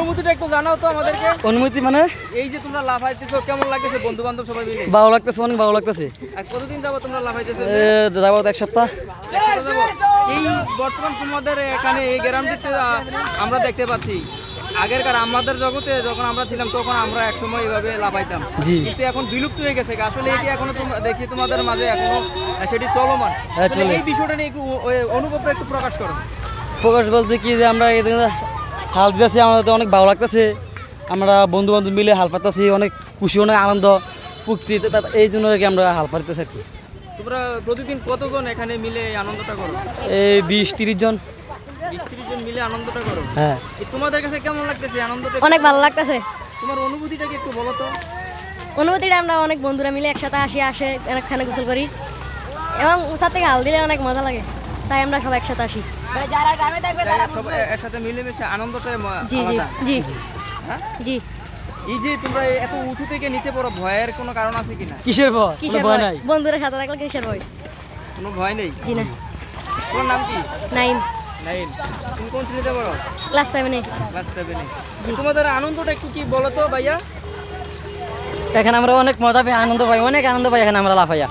অনুভূতিটা একটু জানাও তো আমাদেরকে। অনুমতি মানে? এই যে তোমরা লাফাইতেছো কেমন লাগতেছে? বন্ধু বান্ধব সবাই মিলে? ভালো লাগতেছে অনেক ভালো লাগতেছে। আর কতদিন যাব তোমরা লাফাইতেছো? যাব এক সপ্তাহ। এই বর্তমান তোমাদের এখানে এই গ্রামটিতে আমরা দেখতে পাচ্ছি। আগেরকার আমাদের জগতে যখন আমরা ছিলাম তখন আমরা একসময় এইভাবে লাফাইতাম। কিন্তু এখন বিলুপ্ত হয়ে গেছে আসলে এটি এখনও তোমরা- দেখি তোমাদের মাঝে এখনও সেটি চলমান। হ্যাঁ। এই বিষয়টা নিয়ে একটু অনুভবটা একটু প্রকাশ করো। প্রকাশ বলতে কি যে আমরা হাল দিতেছি আমাদের অনেক ভালো লাগতেছে। আমরা বন্ধু বান্ধব মিলে হাল পাতাছি অনেক খুশি অনেক আনন্দ ফুর্তি তো তা- এই জন্য আর কি আমরা হাল পাতাছি আর কি। তোমরা প্রতিদিন কতজন এখানে মিলে এই আনন্দটা করো? এই বিশ তিরিশ জন। বিশ ত্রিশ জন মিলে আনন্দটা করো? হ্যাঁ। এই তোমাদের কাছে কেমন লাগতেছে আনন্দটা? অনেক ভালো লাগতেছে। তোমার অনুভূতিটা কি একটু বলো তো? অনুভূতিটা আমরা অনেক বন্ধুরা মিলে একসাথে আসি আসে অনেকখানে গোসল করি। এবং উষার থেকে হাল দিলে অনেক মজা লাগে। তাই আমরা সবাই একসাথে আসি। যারা গ্রামে থাকবে তারা একসাথে মিলেমিশে আনন্দটা জি জি জি। হ্যাঁ? জি। এই যে তোমরা এত উঁচু থেকে নিচে পড়ো ভয়ের কোনো কারণ আছে কিনা কিসের ভয়? কিসের ভয় নাই। বন্ধুরা সাথে থাকলে কিসের ভয়? কোনো ভয় নেই? জি না। তোমার নাম কি? নাইন নাইন তুমি কোন শ্রেণীতে পড়ো? ক্লাস 7 ক্লাস 7 তোমাদের আনন্দটা একটু কি বলো তো ভাইয়া? এখানে আমরা অনেক মজা পাই আনন্দ পাই অনেক আনন্দ পাই এখানে আমরা লাফাইয়া।